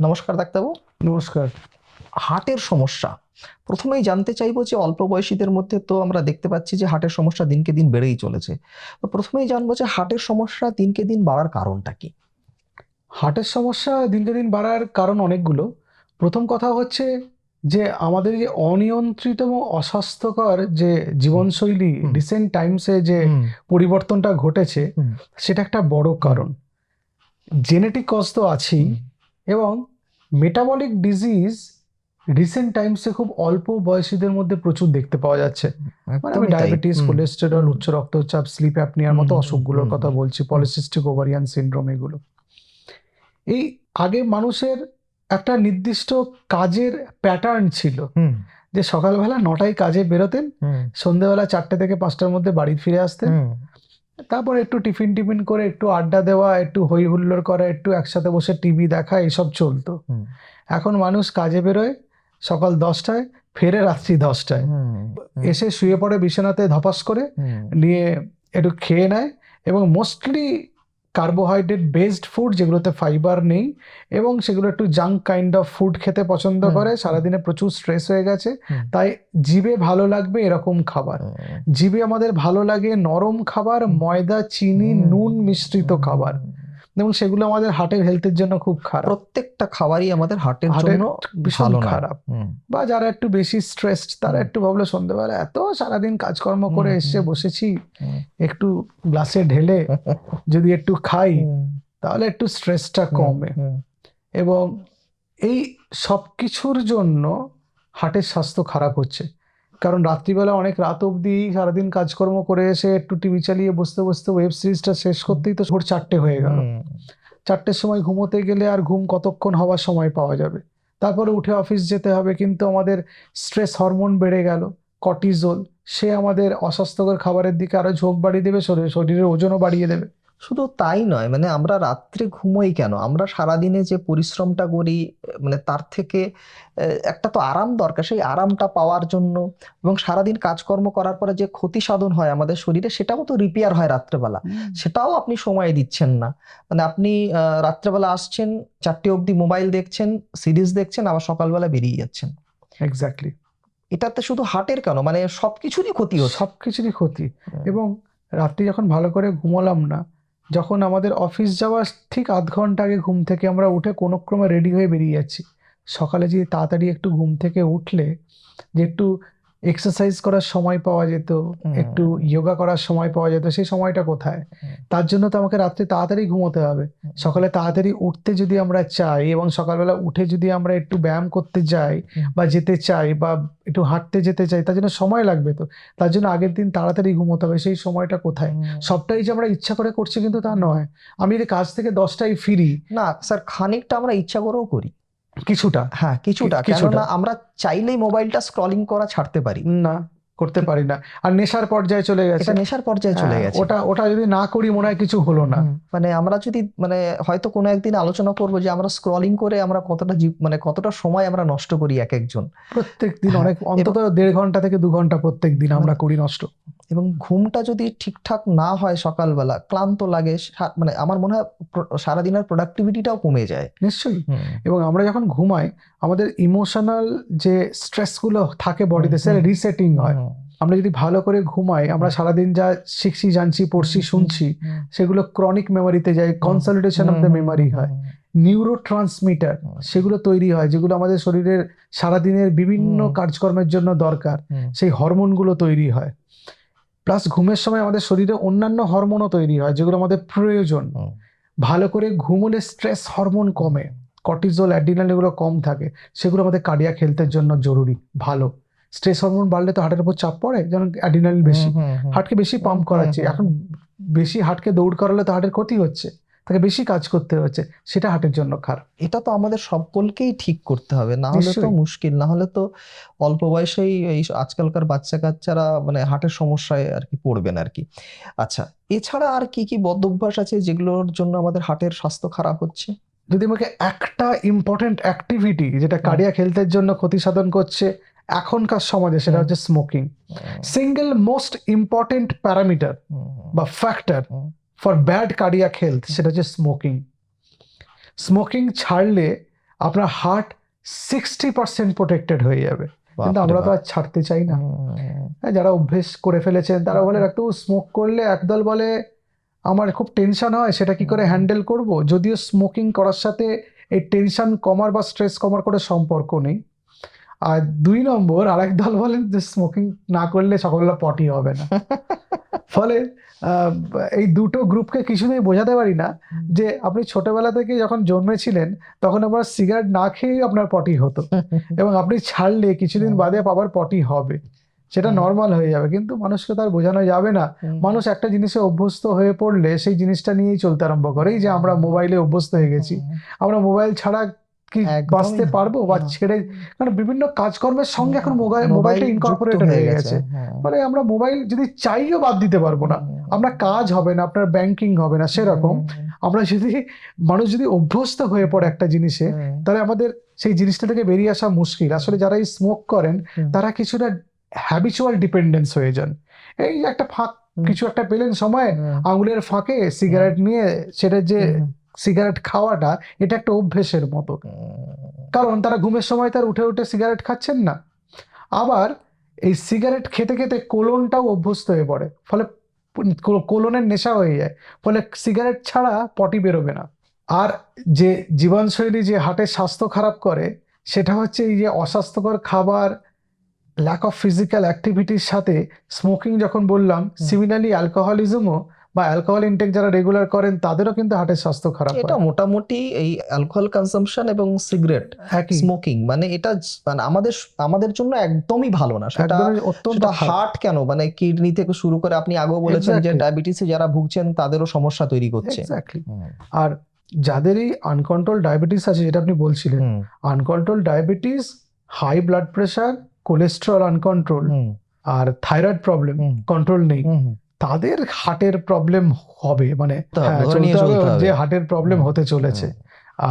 নমস্কার ডাক্তারবাবু। নমস্কার। হার্টের সমস্যা। প্রথমেই জানতে চাইব যে অল্প বয়সীদের মধ্যে তো আমরা দেখতে পাচ্ছি যে হার্টের সমস্যা দিনকে দিন বেড়েই চলেছে। তো প্রথমেই জানব যে হার্টের সমস্যা দিনকে দিন বাড়ার কারণটা কি? হার্টের সমস্যা দিনকে দিন বাড়ার কারণ অনেকগুলো। প্রথম কথা হচ্ছে যে আমাদের যে অনিয়ন্ত্রিত এবং অস্বাস্থ্যকর যে জীবনশৈলী রিসেন্ট টাইমসে যে পরিবর্তনটা ঘটেছে সেটা একটা বড় কারণ। জেনেটিক কজ তো আছেই এবং মেটাবলিক ডিজিজ রিসেন্ট টাইমসে খুব অল্প বয়সীদের মধ্যে প্রচুর দেখতে পাওয়া যাচ্ছে। মানে আমি ডায়াবেটিস কোলেস্টেরল উচ্চ রক্তচাপ স্লিপ অ্যাপনিয়ার মতো অসুখগুলোর কথা বলছি পলিসিস্টিক ওভারিয়ান সিনড্রোম এগুলো। এই আগে মানুষের একটা নির্দিষ্ট কাজের প্যাটার্ন ছিল যে সকালবেলা নটায় কাজে বেরোতেন সন্ধেবেলা চারটে থেকে পাঁচটার মধ্যে বাড়ি ফিরে আসতেন। তারপর একটু টিফিন টিফিন করে একটু আড্ডা দেওয়া একটু হই হুল্লোড় করা একটু একসাথে বসে টিভি দেখা এসব চলতো। এখন মানুষ কাজে বেরোয় সকাল দশটায় ফেরে রাত্রি দশটায়। এসে শুয়ে পড়ে বিছানাতে ধপাস করে নিয়ে একটু খেয়ে নেয় এবং মোস্টলি কার্বোহাইড্রেট বেসড ফুড যেগুলোতে ফাইবার নেই এবং সেগুলো একটু জাঙ্ক কাইন্ড অফ ফুড খেতে পছন্দ করে সারাদিনে প্রচুর স্ট্রেস হয়ে গেছে তাই জিভে ভালো লাগবে এরকম খাবার। জিবে জিভে আমাদের ভালো লাগে নরম খাবার ময়দা চিনি নুন মিশ্রিত খাবার। এবং সেগুলো আমাদের হার্টের হেলথের জন্য খুব খারাপ। প্রত্যেকটা খাবারই আমাদের হার্টের জন্য ভীষণ খারাপ। বা যারা একটু বেশি স্ট্রেসড তারা একটু ভাবলো সন্ধ্যেবেলা এত সারাদিন কাজকর্ম করে এসে বসেছি একটু গ্লাসে ঢেলে যদি একটু খাই তাহলে একটু স্ট্রেসটা কমে। এবং এই সব কিছুর জন্য হার্টের স্বাস্থ্য খারাপ হচ্ছে। কারণ রাত্রিবেলা অনেক রাত অবধি সারাদিন কাজকর্ম করে এসে একটু টিভি চালিয়ে বসতে বসতে ওয়েব সিরিজটা শেষ করতেই তো ভোর চারটে হয়ে গেল। চারটের সময় ঘুমোতে গেলে আর ঘুম কতক্ষণ হওয়ার সময় পাওয়া যাবে? তারপরে উঠে অফিস যেতে হবে কিন্তু আমাদের স্ট্রেস হরমোন বেড়ে গেল কর্টিজোল সে আমাদের অস্বাস্থ্যকর খাবারের দিকে আরও ঝোঁক বাড়িয়ে দেবে শরীরে শরীরের ওজনও বাড়িয়ে দেবে। শুধু তাই নয় মানে আমরা রাত্রে ঘুমোই কেন? আমরা সারাদিনে যে পরিশ্রমটা করি মানে তার থেকে একটা তো আরাম দরকার সেই আরামটা পাওয়ার জন্য। এবং সারাদিন কাজকর্ম করার পরে যে ক্ষতি সাধন হয় আমাদের শরীরে সেটাও তো রিপেয়ার হয় রাত্রেবেলা। সেটাও আপনি সময় দিচ্ছেন না। মানে আপনি রাত্রেবেলা আসছেন চারটে অবধি মোবাইল দেখছেন সিরিজ দেখছেন আবার সকালবেলা বেরিয়ে যাচ্ছেন। এক্স্যাক্টলি এটাতে শুধু হার্টের কেন? মানে সবকিছুরই ক্ষতি। হচ্ছে। সব কিছুরই ক্ষতি এবং রাত্রি যখন ভালো করে ঘুমালাম না যখন আমাদের অফিস যাওয়ার ঠিক আধ ঘণ্টা আগে ঘুম থেকে আমরা উঠে কোনো ক্রমে রেডি হয়ে বেরিয়ে যাচ্ছি। সকালে যদি তাড়াতাড়ি একটু ঘুম থেকে উঠলে যে একটু এক্সারসাইজ করার সময় পাওয়া যেত একটু যোগা করার সময় পাওয়া যেত সেই সময়টা কোথায়? তার জন্য তো আমাকে রাত্রে তাড়াতাড়ি ঘুমোতে হবে। সকালে তাড়াতাড়ি উঠতে যদি আমরা চাই এবং সকালবেলা উঠে যদি আমরা একটু ব্যায়াম করতে যাই বা যেতে চাই বা একটু হাঁটতে যেতে চাই তার জন্য সময় লাগবে তো। তার জন্য আগের দিন তাড়াতাড়ি ঘুমোতে হবে সেই সময়টা কোথায়? সবটাই যে আমরা ইচ্ছা করে করছি কিন্তু তা নয়। আমি যদি কাজ থেকে দশটায় ফিরি না স্যার খানিকটা আমরা ইচ্ছা করেও করি। কিছুটা। হ্যাঁ কিছুটা। কিছুটা। কেননা আমরা চাইলেই মোবাইলটা স্ক্রলিং করা ছাড়তে পারি। না করতে পারি না। আর নেশার পর্যায়ে চলে গেছে। নেশার পর্যায়ে চলে হ্যাঁ, গেছে। ওটা ওটা যদি না করি মনে হয় কিছু হলো না। মানে আমরা যদি মানে হয়তো কোনো একদিন আলোচনা করব যে আমরা স্ক্রলিং করে আমরা কতটা জীব- মানে কতটা সময় আমরা নষ্ট করি এক একজন। প্রত্যেক দিন হ্যাঁ, অনেক অন্তত দেড় ঘণ্টা থেকে দু ঘণ্টা প্রত্যেক দিন আমরা করি নষ্ট। এবং ঘুমটা যদি ঠিকঠাক না হয় সকালবেলা ক্লান্ত লাগে মানে আমার মনে হয় সারাদিনের প্রোডাক্টিভিটিটাও কমে যায়। নিশ্চয়ই। এবং আমরা যখন ঘুমাই আমাদের ইমোশনাল যে স্ট্রেসগুলো থাকে বডিতে সেটা রিসেটিং হয়। আমরা যদি ভালো করে ঘুমাই আমরা সারাদিন যা শিখছি জানছি পড়ছি শুনছি সেগুলো ক্রনিক মেমোরিতে যায় কনসলিডেশন অফ দ্য মেমোরি হয়। নিউরো ট্রান্সমিটার সেগুলো তৈরি হয় যেগুলো আমাদের শরীরের সারাদিনের বিভিন্ন কাজকর্মের জন্য দরকার সেই হরমোনগুলো তৈরি হয়। প্লাস ঘুমের সময় আমাদের শরীরে অন্যান্য হরমোনও তৈরি হয় যেগুলো আমাদের প্রয়োজন। ভালো করে ঘুমলে স্ট্রেস হরমোন কমে কটিজোল অ্যাডিনাল এগুলো কম থাকে সেগুলো আমাদের কার্ডিয়া হেলথের জন্য জরুরি ভালো। স্ট্রেস হরমোন বাড়লে তো হার্টের উপর চাপ পড়ে যেমন অ্যাডিনাল বেশি। হার্টকে বেশি পাম্প করাচ্ছে এখন বেশি হার্টকে দৌড় করালে তো হার্টের ক্ষতি হচ্ছে। তাকে বেশি কাজ করতে হচ্ছে সেটা হার্টের জন্য খারাপ এটা তো আমাদের সকলকেই ঠিক করতে হবে না হলে তো মুশকিল না হলে তো অল্প বয়সেই এই আজকালকার বাচ্চা কাচ্চারা মানে হার্টের সমস্যায় আর কি পড়বেন আর কি। আচ্ছা এছাড়া আর কি কি বদ অভ্যাস আছে যেগুলোর জন্য আমাদের হার্টের স্বাস্থ্য খারাপ হচ্ছে? যদি আমাকে একটা ইম্পর্টেন্ট অ্যাক্টিভিটি যেটা কার্ডিয়াক হেলথের জন্য ক্ষতি সাধন করছে এখনকার সমাজে সেটা হচ্ছে smoking single most important parameter বা factor. For bad cardiac health সেটা হচ্ছে স্মোকিং স্মোকিং ছাড়লে আপনার হার্ট সিক্সটি পার্সেন্ট প্রোটেক্টেড হয়ে যাবে। কিন্তু আমরা তো আর ছাড়তে চাই না। হ্যাঁ, যারা অভ্যেস করে ফেলেছেন তারা বলে একটু স্মোক করলে একদল বলে আমার খুব টেনশন হয় সেটা কি করে হ্যান্ডেল করব? যদিও স্মোকিং করার সাথে এই টেনশন কমার বা স্ট্রেস কমার করে সম্পর্ক নেই। আর দুই নম্বর আরেক দল বলেন যে স্মোকিং না করলে সকালবেলা পটি হবে না। ফলে এই দুটো গ্রুপকে কিছুতেই বোঝাতে পারি না যে আপনি ছোটবেলা থেকে যখন জন্মেছিলেন তখন আবার সিগারেট না খেয়েই আপনার পটি হতো। এবং আপনি ছাড়লে কিছুদিন বাদে আবার পটি হবে। সেটা নর্মাল হয়ে যাবে। কিন্তু মানুষকে তার বোঝানো যাবে না। মানুষ একটা জিনিসে অভ্যস্ত হয়ে পড়লে সেই জিনিসটা নিয়েই চলতে আরম্ভ করে। এই যে আমরা মোবাইলে অভ্যস্ত হয়ে গেছি। আমরা মোবাইল ছাড়া কি বাঁচতে পারব বা ছেড়ে কারণ বিভিন্ন কাজকর্মের সঙ্গে এখন মোবাইল মোবাইলটা ইনকর্পোরেটেড হয়ে গেছে হ্যাঁ। ফলে আমরা মোবাইল যদি চাইও বাদ দিতে পারব না আপনার কাজ হবে না আপনার ব্যাংকিং হবে না সেরকম আমরা যদি মানুষ যদি অভ্যস্ত হয়ে পড়ে একটা জিনিসে তাহলে আমাদের সেই জিনিসটা থেকে বেরিয়ে আসা মুশকিল। আসলে যারা এই স্মোক করেন তারা কিছুটা হ্যাবিচুয়াল ডিপেন্ডেন্স হয়ে যান। এই একটা ফাঁক কিছু একটা পেলেন সময় আঙুলের ফাঁকে সিগারেট নিয়ে সেটা যে সিগারেট খাওয়াটা এটা একটা অভ্যেসের মতো। কারণ তারা ঘুমের সময় তার উঠে উঠে সিগারেট খাচ্ছেন না। আবার এই সিগারেট খেতে খেতে কোলনটাও অভ্যস্ত হয়ে পড়ে। ফলে কোলনের নেশা হয়ে যায়। ফলে সিগারেট ছাড়া পটি বেরোবে না। আর যে জীবনশৈলী যে হার্টের স্বাস্থ্য খারাপ করে সেটা হচ্ছে এই যে অস্বাস্থ্যকর খাবার ল্যাক অফ ফিজিক্যাল অ্যাক্টিভিটির সাথে স্মোকিং যখন বললাম সিমিলারলি অ্যালকোহলিজমও বা অ্যালকোহল ইনটেক যারা রেগুলার করেন তাদেরও কিন্তু হার্টের স্বাস্থ্য খারাপ এটা মোটামুটি এই অ্যালকোহল কনসাম্পশন এবং সিগারেট স্মোকিং মানে এটা মানে আমাদের আমাদের জন্য একদমই ভালো না। সেটা অত্যন্ত হার্ট কেন? মানে কিডনি থেকে শুরু করে আপনি আগেও বলেছেন যে ডায়াবেটিসে যারা ভুগছেন তাদেরও সমস্যা তৈরি করছে. আর যাদের এই আনকন্ট্রোল ডায়াবেটিস আছে যেটা আপনি বলছিলেন uncontrol diabetes high blood pressure cholesterol uncontrol আর থাইরয়েড প্রবলেম কন্ট্রোল নেই। তাদের হার্টের প্রবলেম হবে মানে হ্যাঁ। যে হার্টের প্রবলেম হতে চলেছে।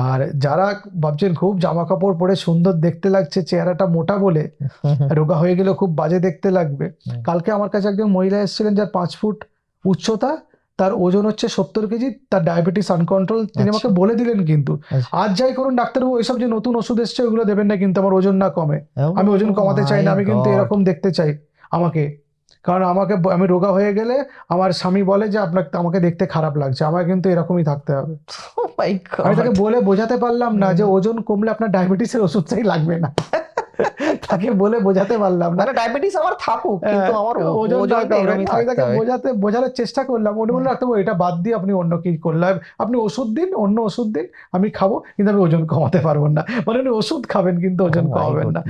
আর যারা ভাবছেন খুব জামা কাপড় পরে সুন্দর দেখতে লাগছে চেহারাটা মোটা বলে রোগা হয়ে গেলে খুব বাজে দেখতে লাগবে। কালকে আমার কাছে একজন মহিলা এসেছিলেন যার পাঁচ ফুট উচ্চতা তার ওজন হচ্ছে সত্তর কেজি তার ডায়াবেটিস আনকন্ট্রোল তিনি আচ্ছা। আমাকে বলে দিলেন কিন্তু আচ্ছা। আজ যাই করুন ডাক্তারবাবু এসব যে নতুন ওষুধ এসছে ওগুলো দেবেন না কিন্তু আমার ওজন না কমে। আমি ওজন কমাতে চাই না আমি কিন্তু এরকম দেখতে চাই আমাকে। কারণ আমাকে আমি রোগা হয়ে গেলে আমার স্বামী বলে যে আপনাকে আমাকে দেখতে খারাপ লাগছে আমার কিন্তু এরকমই থাকতে হবে। Oh আমি তাকে বলে বোঝাতে পারলাম না যে ওজন কমলে আপনার ডায়াবেটিসের ওষুধটাই লাগবে না। তাকে বলে বোঝাতে পারলাম না। মানে ডায়াবেটিস আমার থাকুক কিন্তু আমার ওজন। আমি তাকে বোঝাতে বোঝানোর চেষ্টা করলাম। উনি বললেন ডাক্তারবাবু এটা বাদ দিয়ে আপনি অন্য কি করলেন? আপনি ওষুধ দিন অন্য ওষুধ দিন আমি খাব কিন্তু আমি ওজন কমাতে পারব না। মানে উনি ওষুধ খাবেন কিন্তু ওজন Oh কমাবেন না.